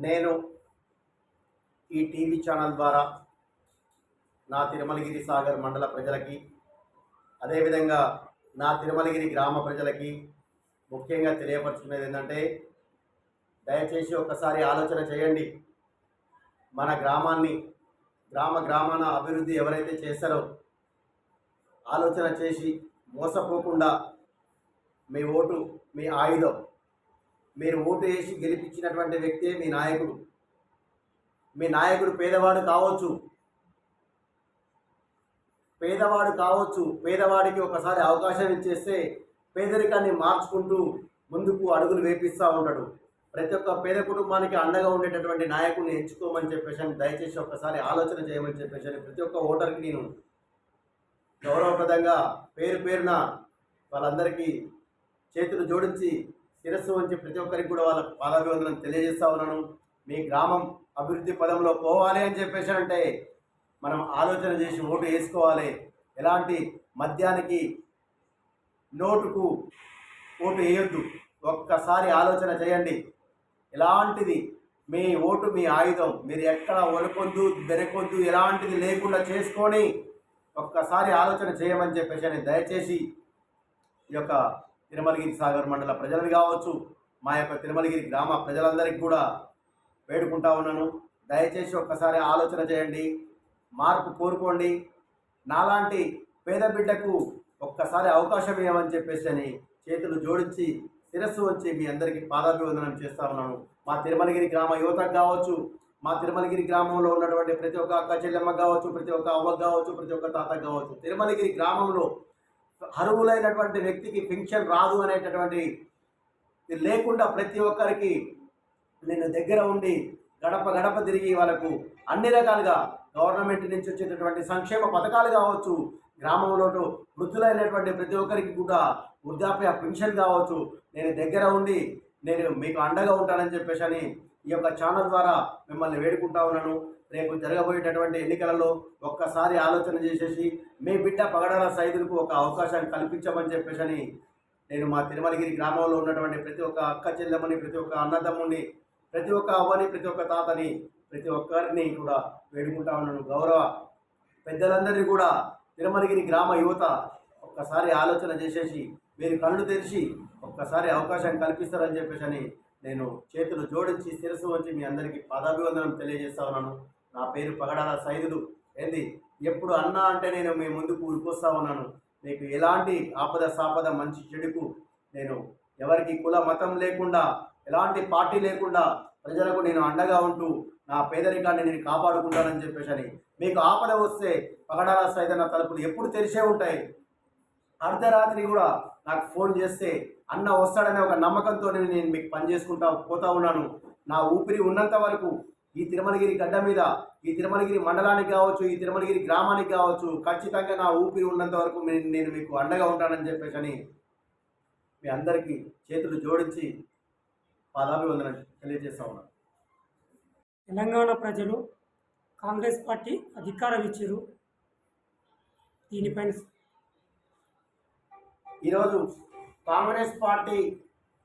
నేను ఈ TV channel ద్వారా నా తిరుమలగిరి సాగర్ మండల ప్రజలకి అదేవిధంగా నా తిరుమలగిరి గ్రామ ప్రజలకి ముఖ్యంగా తెలియపరుచుకునేది ఏంటంటే దయచేసి ఒక్కసారి ఆలోచన చేయండి. మన గ్రామాన్ని గ్రామ గ్రామాన అభివృద్ధి ఎవరైతే చేస్తారో ఆలోచన చేసి మోసపోకుండా మీ ఓటు మీ ఆయుధం మీరు ఓటు వేసి గెలిపించినటువంటి వ్యక్తే మీ నాయకుడు. మీ నాయకుడు పేదవాడు కావచ్చు. పేదవాడు కావచ్చు. పేదవాడికి ఒకసారి అవకాశం ఇచ్చేస్తే పేదరికాన్ని మార్చుకుంటూ ముందుకు అడుగులు వేపిస్తూ ఉంటాడు. ప్రతి ఒక్క పేద కుటుంబానికి అండగా ఉండేటటువంటి నాయకుడిని ఎంచుకోమని చెప్పేసి అని దయచేసి ఒక్కసారి ఆలోచన చేయమని చెప్పేసి అని ప్రతి ఒక్క ఓటర్కి నేను గౌరవప్రదంగా పేరు పేరున వాళ్ళందరికీ చేతులు జోడించి శిరస్సు వంచి ప్రతి ఒక్కరికి కూడా వాళ్ళ పాదాభివందనం తెలియజేస్తా ఉన్నాను. మీ గ్రామం అభివృద్ధి పదంలో పోవాలి అని చెప్పేసి అంటే మనం ఆలోచన చేసి ఓటు వేసుకోవాలి. ఎలాంటి మద్యానికి నోటుకు ఓటు వేయొద్దు. ఒక్కసారి ఆలోచన చేయండి. ఎలాంటిది మీ ఓటు మీ ఆయుధం? మీరు ఎక్కడ ఒలకొద్దు బెరకొద్దు ఎలాంటిది లేకుండా చేసుకొని ఒక్కసారి ఆలోచన చేయమని చెప్పేసి అని దయచేసి ఈ యొక్క తిరుమలగిరి సాగర్ మండల ప్రజలు కావచ్చు మా యొక్క తిరుమలగిరి గ్రామ ప్రజలందరికీ కూడా వేడుకుంటా ఉన్నాను. దయచేసి ఒక్కసారి ఆలోచన చేయండి మార్పు కోరుకోండి. నాలాంటి పేద బిడ్డకు ఒక్కసారి అవకాశం ఇవ్వమని చెప్పేసి అని చేతులు జోడించి శిరస్సు వచ్చి మీ అందరికీ పాదాభివందనం చేస్తా ఉన్నాను. మా తిరుమలగిరి గ్రామ యువతకు కావచ్చు మా తిరుమలగిరి గ్రామంలో ఉన్నటువంటి ప్రతి ఒక్క అక్క చెల్లెమ్మకు కావచ్చు ప్రతి ఒక్క అవ్వకు కావచ్చు ప్రతి ఒక్క తాతకు కావచ్చు తిరుమలగిరి గ్రామంలో అర్హులైనటువంటి వ్యక్తికి పెన్షన్ రాదు అనేటటువంటి లేకుండా ప్రతి ఒక్కరికి నేను దగ్గర ఉండి గడప గడప తిరిగి వాళ్ళకు అన్ని రకాలుగా గవర్నమెంట్ నుంచి వచ్చేటటువంటి సంక్షేమ పథకాలు కావచ్చు గ్రామంలో వృద్ధులైనటువంటి ప్రతి ఒక్కరికి కూడా వృద్ధాప్య పెన్షన్ కావచ్చు. నేను దగ్గర ఉండి నేను మీకు అండగా ఉంటానని చెప్పేసి అని ఈ యొక్క ఛానల్ ద్వారా మిమ్మల్ని వేడుకుంటా ఉన్నాను. రేపు జరగబోయేటటువంటి ఎన్నికలలో ఒక్కసారి ఆలోచన చేసేసి మీ బిడ్డ పగడాల సైదులకు ఒక అవకాశం కల్పించమని చెప్పేసి అని నేను మా తిరుమలగిరి గ్రామంలో ఉన్నటువంటి ప్రతి ఒక్క అక్క చెల్లెమ్మని ప్రతి ఒక్క అన్నదమ్ముని ప్రతి ఒక్క అవ్వని ప్రతి ఒక్క తాతని ప్రతి ఒక్కరిని కూడా వేడుకుంటా ఉన్నాను. గౌరవ పెద్దలందరినీ కూడా తిరుమలగిరి గ్రామ యువత ఒక్కసారి ఆలోచన చేసేసి మీరు కళ్ళు తెరిచి ఒక్కసారి అవకాశం కల్పిస్తారని చెప్పేసి అని నేను చేతులు జోడించి శిరస్సు వచ్చి మీ అందరికీ పదాభివందనం తెలియజేస్తా ఉన్నాను నా పేరు పగడాల సైదులు. ఏంది? ఎప్పుడు అన్నా అంటే నేను మీ ముందుకు ఉరికొస్తా ఉన్నాను మీకు ఎలాంటి ఆపద సాపద మంచి చెడుకు నేను ఎవరికి కుల మతం లేకుండా ఎలాంటి పార్టీ లేకుండా ప్రజలకు నేను అండగా ఉంటూ నా పేదరికాన్ని నేను కాపాడుకుంటానని చెప్పేసి అని. మీకు ఆపద వస్తే పగడాల సైదన్న తలుపులు ఎప్పుడు తెరిచే ఉంటాయి? అర్ధరాత్రి కూడా నాకు ఫోన్ చేస్తే అన్న వస్తాడనే ఒక నమ్మకంతో నేను మీకు పని చేసుకుంటా పోతా ఉన్నాను. నా ఊపిరి ఉన్నంత వరకు ఈ తిరుమలగిరి గడ్డ మీద ఈ తిరుమలగిరి మండలానికి కావచ్చు ఈ తిరుమలగిరి గ్రామానికి కావచ్చు ఖచ్చితంగా నా ఊపిరి ఉన్నంత వరకు నేను మీకు అండగా ఉంటానని చెప్పేసి అని మీ అందరికీ చేతులు జోడించి పాదాభివందన తెలియజేస్తా ఉన్నాను తెలంగాణ ప్రజలు కాంగ్రెస్ పార్టీ అధికారం ఇచ్చారు. దీనిపైన ఈరోజు కాంగ్రెస్ పార్టీ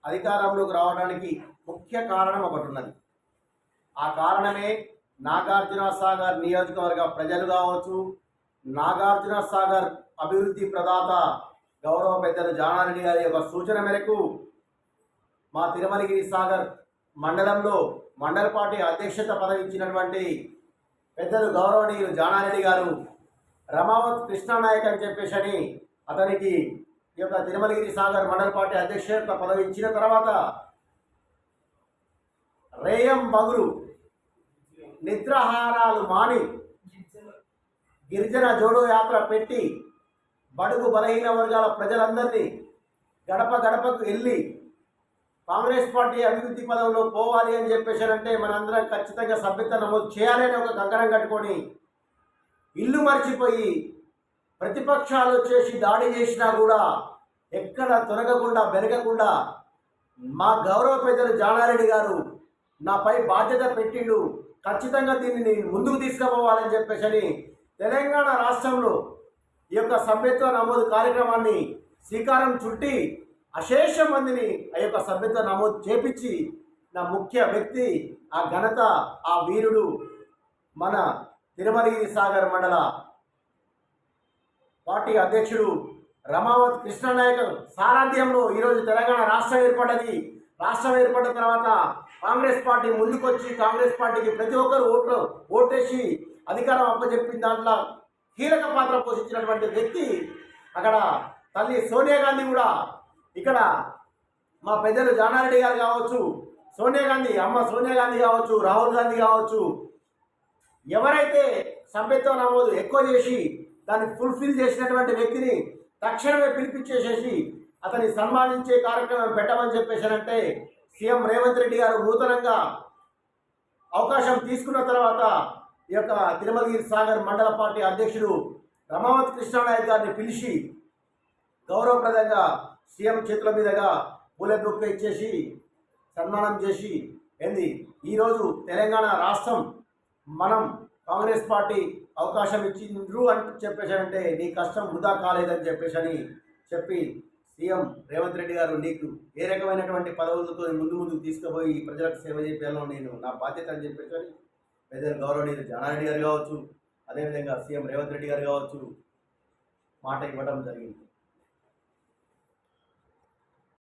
అధికారంలోకి రావడానికి ముఖ్య కారణం ఒకటి ఉన్నది ఆ కారణమే నాగార్జున సాగర్ నియోజకవర్గ ప్రజలు కావచ్చు నాగార్జున సాగర్ అభివృద్ధి ప్రదాత గౌరవ పెద్దలు జానారెడ్డి గారి యొక్క సూచన మేరకు మా తిరుమలగిరి సాగర్ మండలంలో మండల పార్టీ అధ్యక్షత పదవి ఇచ్చినటువంటి పెద్దలు గౌరవనీయులు జానారెడ్డి గారు రమావత్ కృష్ణానాయక్ అని చెప్పేసి అని అతనికి ఈ యొక్క తిరుమలగిరి సాగర్ మండల పార్టీ అధ్యక్షత పదవి ఇచ్చిన తర్వాత రేయం బగులు నిద్రాహారాలు మాని గిరిజన జోడో యాత్ర పెట్టి బడుగు బలహీన వర్గాల ప్రజలందరినీ గడప గడపకు వెళ్ళి కాంగ్రెస్ పార్టీ అభివృద్ధి పదంలో పోవాలి అని చెప్పేశారంటే మనందరం ఖచ్చితంగా సభ్యత నమోదు చేయాలని ఒక కంకణం కట్టుకొని ఇల్లు మర్చిపోయి ప్రతిపక్షాలు వచ్చేసి దాడి చేసినా కూడా ఎక్కడ తొలగకుండా వెనకకుండా మా గౌరవ పెద్దలు జానారెడ్డి గారు నాపై బాధ్యత పెట్టిండు. ఖచ్చితంగా దీన్ని ముందుకు తీసుకుపోవాలని చెప్పేసి తెలంగాణ రాష్ట్రంలో ఈ యొక్క సభ్యత్వ నమోదు కార్యక్రమాన్ని శ్రీకారం చుట్టి అశేష మందిని ఆ యొక్క సభ్యత్వ నమోదు చేపించి నా ముఖ్య వ్యక్తి ఆ ఘనత ఆ వీరుడు మన తిరుమలగిరి సాగర్ మండల పార్టీ అధ్యక్షుడు రమావత్ కృష్ణనాయక్ సారథ్యంలో ఈరోజు తెలంగాణ రాష్ట్రం ఏర్పడ్డది. రాష్ట్రం ఏర్పడిన తర్వాత కాంగ్రెస్ పార్టీ ముందుకొచ్చి కాంగ్రెస్ పార్టీకి ప్రతి ఒక్కరు ఓట్లు ఓటేసి అధికారం అప్పచెప్పిన దాంట్లో కీలక పాత్ర పోషించినటువంటి వ్యక్తి అక్కడ తల్లి సోనియా గాంధీ కూడా. ఇక్కడ మా పెద్దలు జానారెడ్డి గారు కావచ్చు సోనియా గాంధీ అమ్మ సోనియా గాంధీ కావచ్చు రాహుల్ గాంధీ కావచ్చు ఎవరైతే సభ్యత్వ నమోదు ఎక్కువ చేసి దాన్ని ఫుల్ఫిల్ చేసినటువంటి వ్యక్తిని తక్షణమే పిలిపించేసేసి అతన్ని సన్మానించే కార్యక్రమం పెట్టమని చెప్పేసారంటే సీఎం రేవంత్ రెడ్డి గారు నూతనంగా అవకాశం తీసుకున్న తర్వాత ఈ యొక్క తిరుమలగిరి సాగర్ మండల పార్టీ అధ్యక్షుడు రమావత్ కృష్ణానాయక్ గారిని పిలిచి గౌరవప్రదంగా సీఎం చేతుల మీదుగా పూలే ఇచ్చేసి సన్మానం చేసి ఏంది? ఈరోజు తెలంగాణ రాష్ట్రం మనం కాంగ్రెస్ పార్టీ అవకాశం ఇచ్చిండ్రు అని చెప్పేశారంటే నీ కష్టం వృధా కాలేదని చెప్పేసి చెప్పి సీఎం రేవంత్ రెడ్డి గారు నీకు ఏ రకమైనటువంటి పదవులతో ముందు ముందుకు తీసుకుపోయి ప్రజలకు సేవ చేయాలో నేను నా బాధ్యత అని చెప్పేసి అని పెద్దలు గౌరవనీయులు జానారెడ్డి గారు కావచ్చు అదేవిధంగా సీఎం రేవంత్ రెడ్డి గారు కావచ్చు మాట ఇవ్వడం జరిగింది.